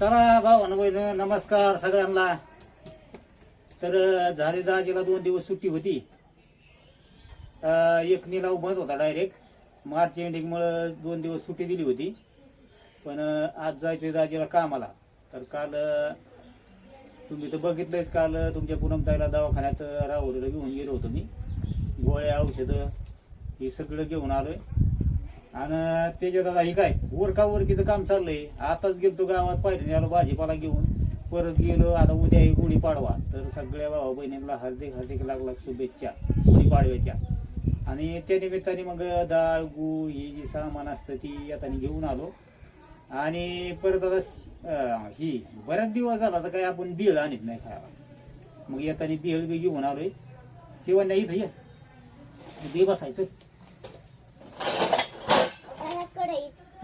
चला भाऊ बहिण नमस्कार सगळ्यांना. तर झाले दाजीला दोन दिवस सुट्टी होती. एक निलाव बंद होता डायरेक्ट मार्च एंडिंग मुळे दोन दिवस सुट्टी दिली होती. पण आज जायचं दाजीला कामाला. तर काल तुम्ही तर बघितलंच काल तुमच्या पूनमताईला दवाखान्यात अं, राहुरीला घेऊन गेलो होतो मी. गोळ्या औषधं हे सगळं घेऊन आलोय. आणि त्याच्यात आता हे काय? वरका वरकीचं काम चाललंय. आताच गेलतो गावात पाहिजे आलो भाजीपाला घेऊन. परत गेलो आता उद्या गुढी पाडवा. तर सगळ्या भावा बहिणींना हार्दिक हार्दिक लागला शुभेच्छा. गुढी पाडव्याच्या. आणि त्या निमित्ताने मग डाळ गूळ ही जी सामान असतं ती आता घेऊन आलो. आणि परत आता ही बऱ्याच दिवस झाला तर काय आपण बिळ आणत नाही खायला. मग येताना बिळ बी घेऊन आलोय. नाही इथं ये बसायचं.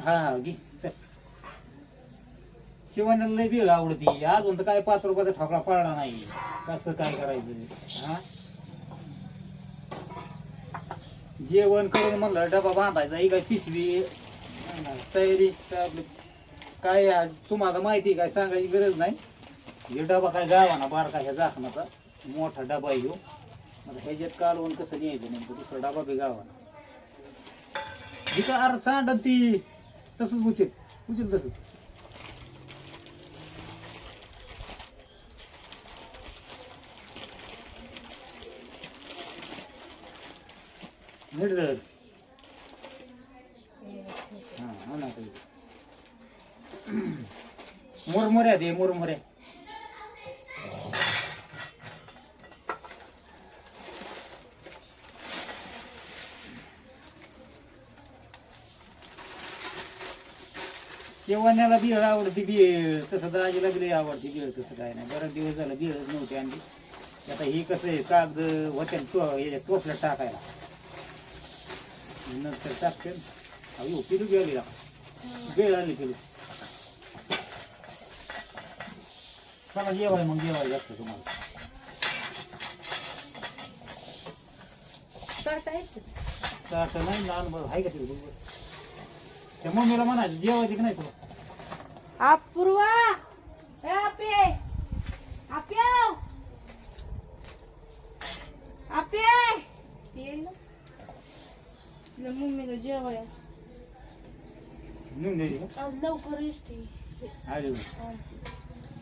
हा हा घे चल. शिवान्याला लय बिळ आवडती. अजून तर काय पाच रुपयाचा ठोकळा पडला नाही. कसं काय करायचं? हा? जेवण करून म्हणलं डबा बांधायचा ही काय पिशवी? तयारी काय आपली काय तुम्हाला माहिती आहे काय? सांगायची गरज नाही. हे डबा काय गावाना बारका ह्या जाखणाचा मोठा डबा आहे ह्यो. ह्याच्यात कालवून कसं न्यायचं नेमकं? दुसरा डबा बी गावाना. का अरे सांडती ती? तसंच उचल उचल तसंच. नीट धर. हां हा ना ताई. मुरमुऱ्या दे मुरमुऱ्या शेवण्याला बिळ आवडती बिळ तसं दाजीला बिळ आवडती बिळ तसं काय नाही. बरेच दिवस झालं बिळच नव्हते आणली. आता ही कसं आहे कागद होत्या याच्यात टोचल्यात टाकायला. नंतर टाकते. अयो पिलू गेली बिळ आली पिलू चला जेवाय मग जेवाय जास्त तुम्हाला. ताट नाही लहान बरं आहे का बरोबर त्या मम्मीला म्हणायचं जेवायचं की नाही तुला? अपूर्वा! ए आपे! आपे मम्मीला जेवाय नेऊन द्यायची का आज लवकर येते.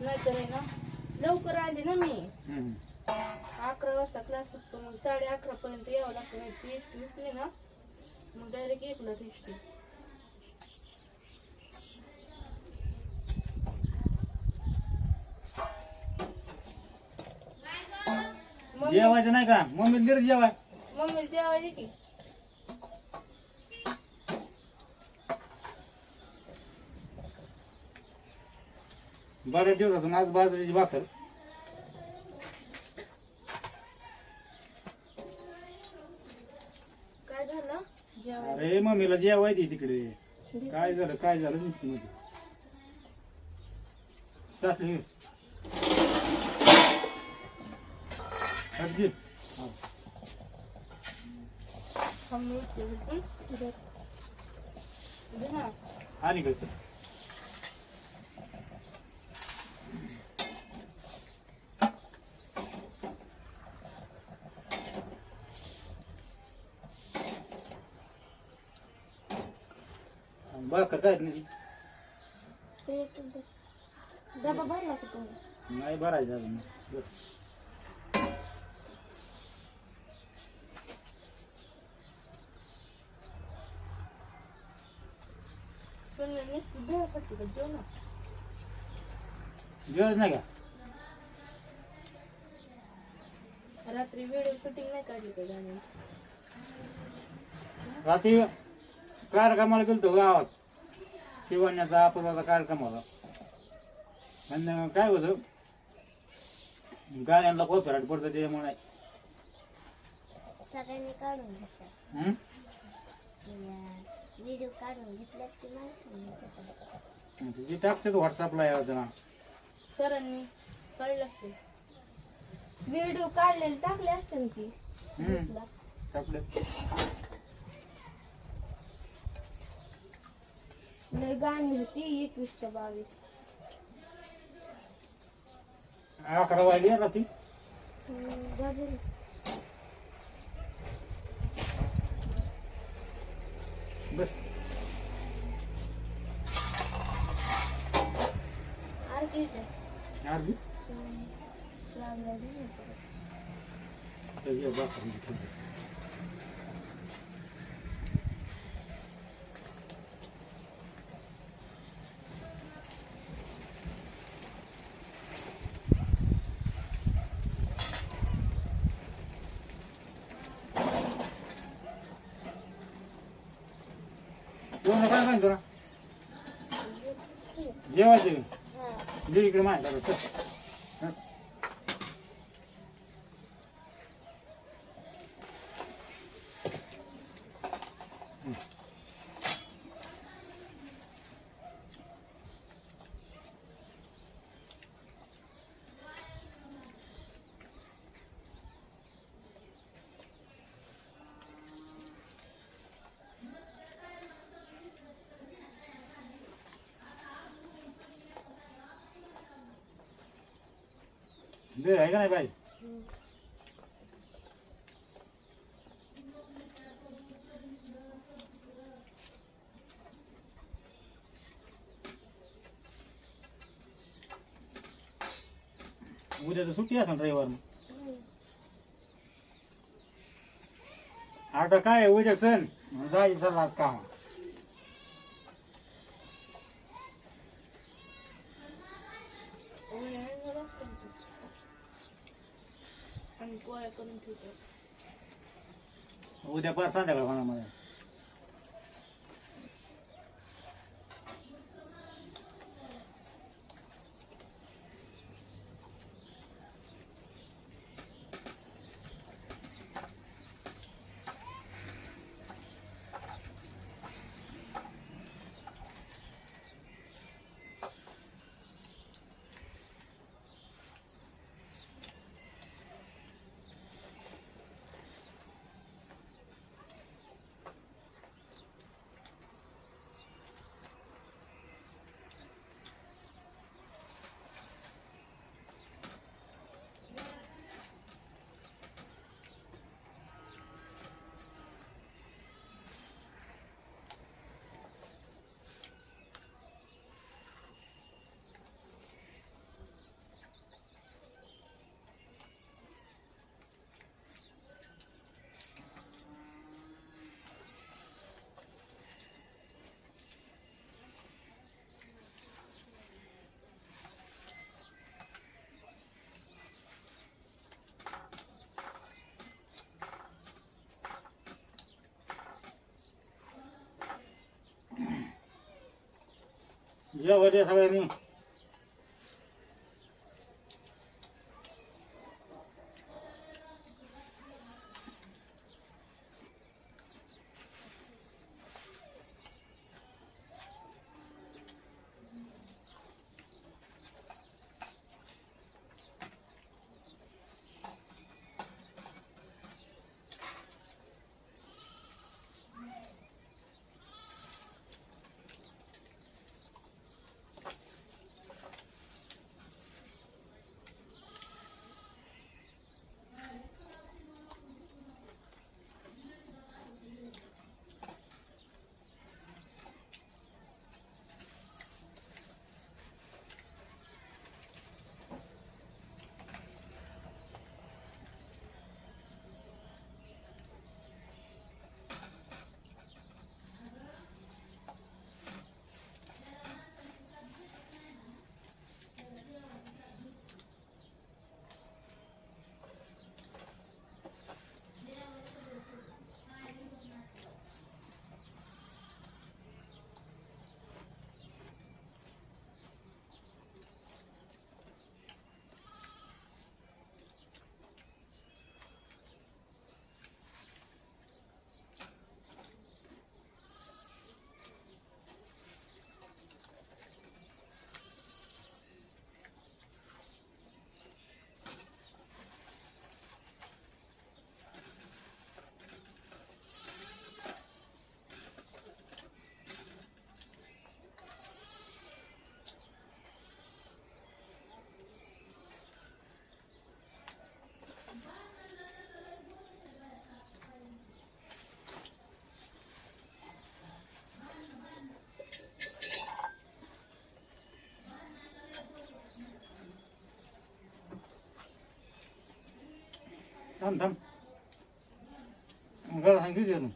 नाहीतर आहे ना लवकर आले ना मी. हम्म. अकरा वाजता क्लास असतो मग साडे अकरा पर्यंत यावं लागतं. नाही ती एसटी उठली ना मग डायरेक्ट एकलाच एसटी जेवायचं नाही का? मम्मी दे रे जेवाय. मम्मी जेवायला की. बऱ्याच दिवसातून आज बाजरीची भाकर. काय झालं? जेवायला अरे मम्मीला जेवाय दे तिकडे. काय झालं? काय झालं? नुसती मध्ये सासरे ये. आजी. हा. मम्मी उठली होती. दे. दे ना. आली का चल. आणि भाकर काय नाही ते एक दे. डबा भरला का तुम्ही नाही भरायचं अजून बरं. सोन्या नुसती भेळ खाते का जेव ना जेवण नाही का? रात्री व्हिडिओ शूटिंग नाही काढली का गाणी रात्री कार्यक्रमाला गेलतो गावात शिवण्याचा अपराचा कार्यक्रम होता. आणि काय होतं? गाड्यांना कॉपीराईट पडतं त्याच्यामुळे. सगळ्यांनी काढून घेतलं. हं? व्हिडिओ काढून घेतल्यात की मला सांगितलं जे टाकते तो व्हॉट्सअपला सरांनी काढलं असते व्हिडिओ काढलेले टाकले असते ना ती हं. टाकले. लय गाणी होती एकवीस का बावीस. अकरा वाजली आहे ना ती. बस अर्धी अर्धी लागला नाही परत. तर ये बाकरी ठेवते. जेवण काय माहिती तुला जेवायचं इकडे माहिती वेळ आहे का नाही बाई हम्म. उद्या तर सुट्टी असेल रविवार हम्म. आता काय आहे, उद्या सण जायचं चला आज काम आणि यायला लागतं ना ते. आणि करून ठेवतो उद्या पाच संध्याकाळ होणार मला जेव्हा द्या सगळ्यांनी Tamam tamam. Karahan gidiyordum.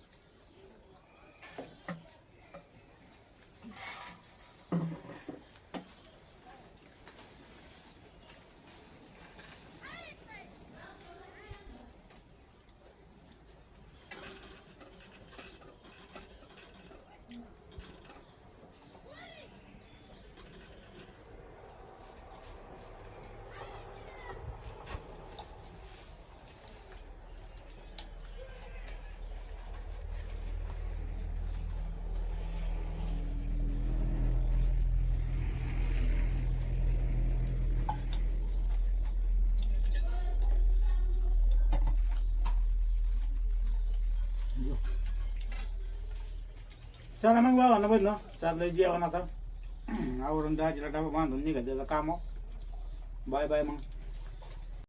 चला मग बाबा ना बदल चाललंय जेवण आता. आवरून दाजीला डबा बांधून निघायचं काम. बाय बाय मग.